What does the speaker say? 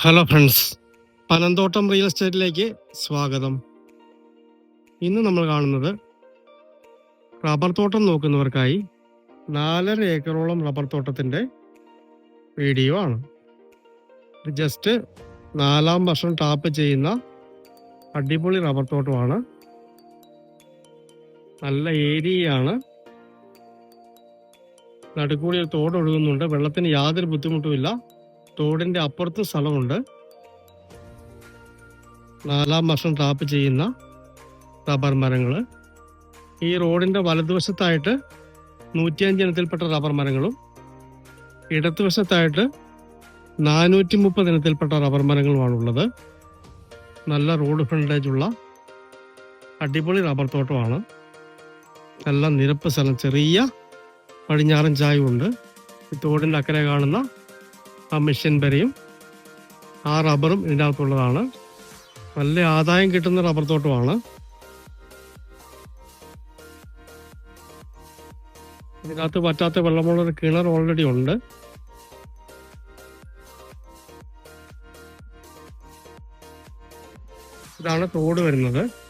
Hello friends Panamthottam real എസ്റ്റേറ്റിലേക്ക് സ്വാഗതം. ഇന്ന് നമ്മൾ കാണുന്നത് റബ്ബർ തോട്ടം നോക്കുന്നവർക്കായി നാലര ഏക്കറോളം റബ്ബർ തോട്ടത്തിന്റെ വീഡിയോ ആണ്. ജസ്റ്റ് നാലാം വർഷം ടാപ്പ് ചെയ്യുന്ന അടിപൊളി റബ്ബർ തോട്ടമാണ്. നല്ല ഏരിയയാണ്. നടുക്കൂടി ഒരു തോട് ഒഴുകുന്നുണ്ട്. വെള്ളത്തിന് യാതൊരു ബുദ്ധിമുട്ടുമില്ല. തോടിന്റെ അപ്പുറത്ത് സ്ഥലമുണ്ട്. നാലാം വർഷം ടാപ്പ് ചെയ്യുന്ന റബ്ബർ മരങ്ങൾ ഈ റോഡിന്റെ വലതുവശത്തായിട്ട് നൂറ്റിയഞ്ച് ഇനത്തിൽപ്പെട്ട റബ്ബർ മരങ്ങളും ഇടതുവശത്തായിട്ട് നാനൂറ്റി മുപ്പത് ഇനത്തിൽപ്പെട്ട റബ്ബർ മരങ്ങളുമാണുള്ളത്. നല്ല റോഡ് ഫ്രണ്ടേജ് ഉള്ള അടിപൊളി റബ്ബർ തോട്ടമാണ്. നല്ല നിരപ്പ് സ്ഥലം ചെറിയ പടിഞ്ഞാറൻ ചായവുണ്ട്. ഈ തോടിന്റെ അക്കരെ കാണുന്ന ആ മെഷീൻ വരെയും ആ റബ്ബറും ഇതിന്റെ അകത്തുള്ളതാണ്. നല്ല ആദായം കിട്ടുന്ന റബ്ബർ തോട്ടമാണ്. ഇതിനകത്ത് പറ്റാത്ത വെള്ളമുള്ള ഒരു കിണർ ഓൾറെഡി ഉണ്ട്. ഇതാണ് തോട് വരുന്നത്.